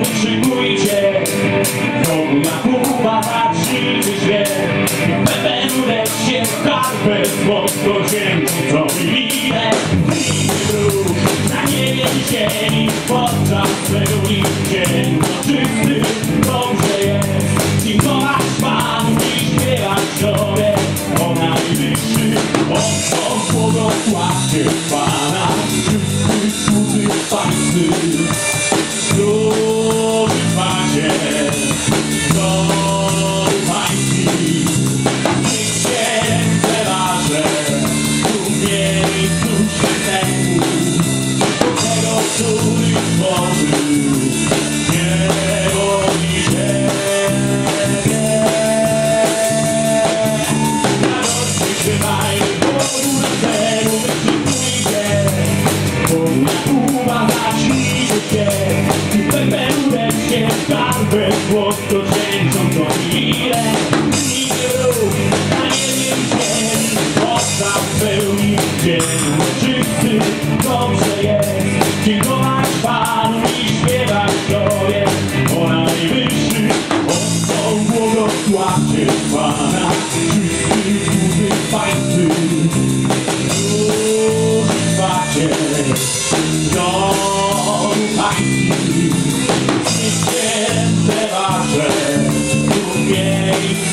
szykujcie Znowu na Kuba patrzycie się Pepelunek się w karpę Słodko cienko co ile Róż na niebie ziemi Podczas pełni dzień Czysty dobrze jest. Dziękować Panu i śpiewać sobie O najwyższy O błogosławcie Pana tego, który stworzył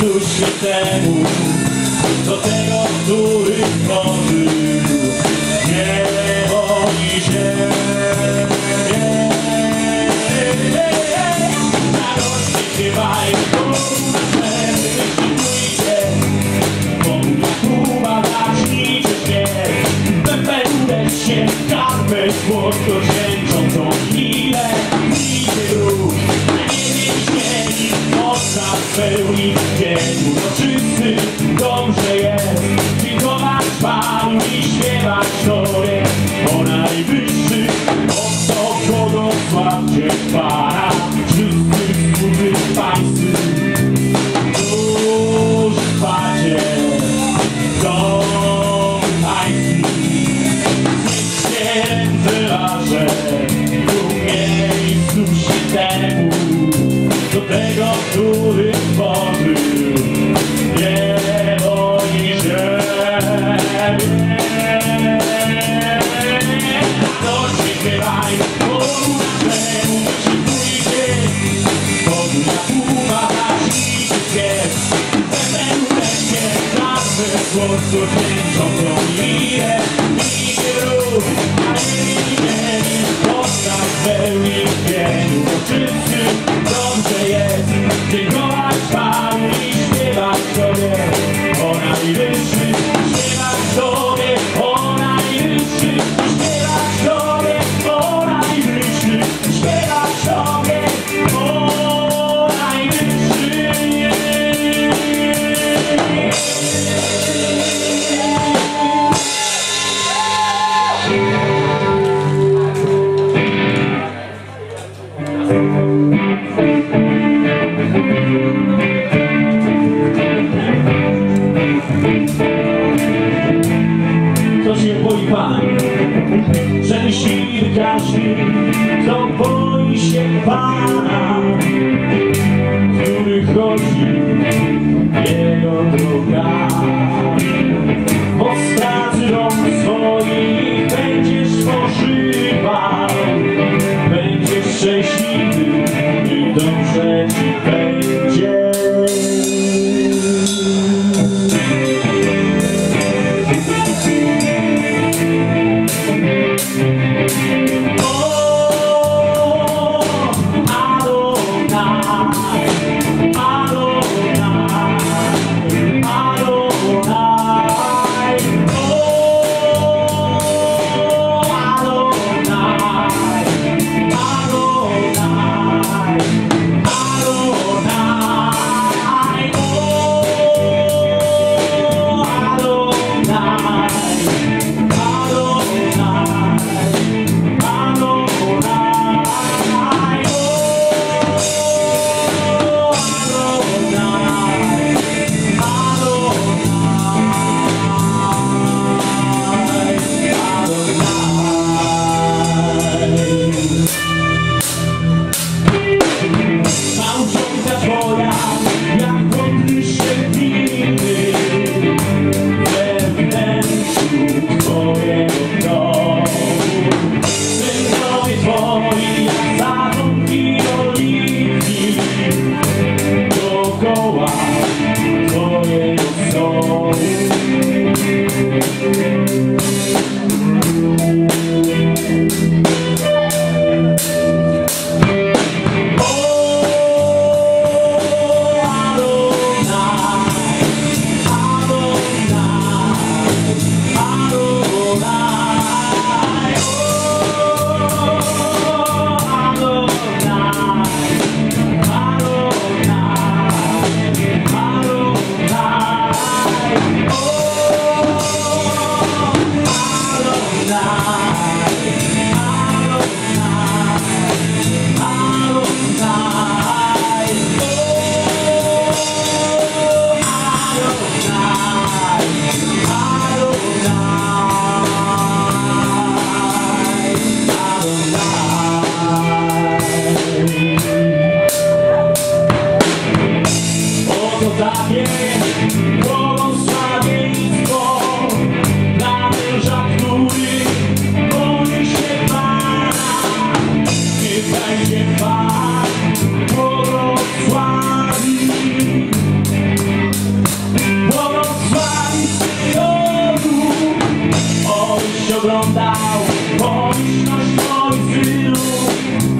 Już się tego, który stworzył niebo i ziemię. Radośnie śpiewaj, Bogu naszemu wykrzykujcie, Bogu na Kuba zacznijcie śpiew. Pepelunek się zawsze słodko Kto się boi Pana? Szczęśliwy każdy, kto boi się Pana, który chodzi Jego drogami. oglądał. Pomyślność moich synów